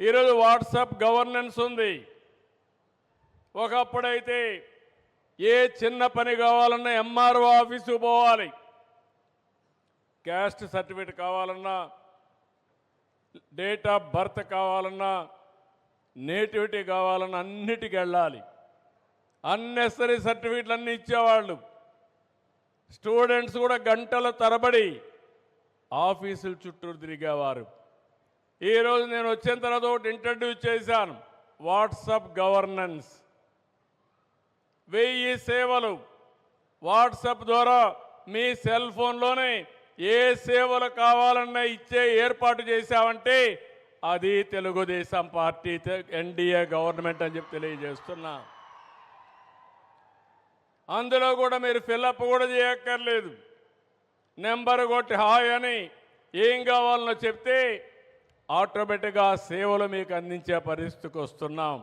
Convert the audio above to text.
ఈరోజు WhatsApp governance ఉంది. ఒకప్పుడైతే ఏ చిన్న పని కావాలన్నా ఎంఆర్ఓ ఆఫీసు పోవాలి. క్యాస్ట్ సర్టిఫికేట్ కావాలన్నా డేట్ ఆఫ్ బర్త్ కావాలన్నా నేటివిటీ కావాలన్నా అన్నిటికి వెళ్ళాలి. అన్నెసరీ సర్టిఫికేట్లు అన్నీ ఇచ్చేవాళ్ళు. స్టూడెంట్స్ కూడా గంటల తరబడి ఆఫీసుల చుట్టూ తిరిగేవారు. ఈరోజు నేను వచ్చిన తర్వాత ఒకటి ఇంట్రడ్యూస్ చేశాను. WhatsApp governance. వెయ్యి సేవలు. వాట్సప్ ద్వారా మీ సెల్ ఫోన్లోనే ఏ సేవలు కావాలన్నా ఇచ్చే ఏర్పాటు చేశామంటే అది తెలుగుదేశం పార్టీ ఎన్డీఏ గవర్నమెంట్ అని చెప్పి తెలియజేస్తున్నా. అందులో కూడా మీరు ఫిల్అప్ కూడా చేయక్కర్లేదు. నెంబర్ కొట్టి హాయ్ అని ఏం కావాలనో చెప్తే ఆటోమేటిక్గా సేవలు మీకు అందించే పరిస్థితికి వస్తున్నాం.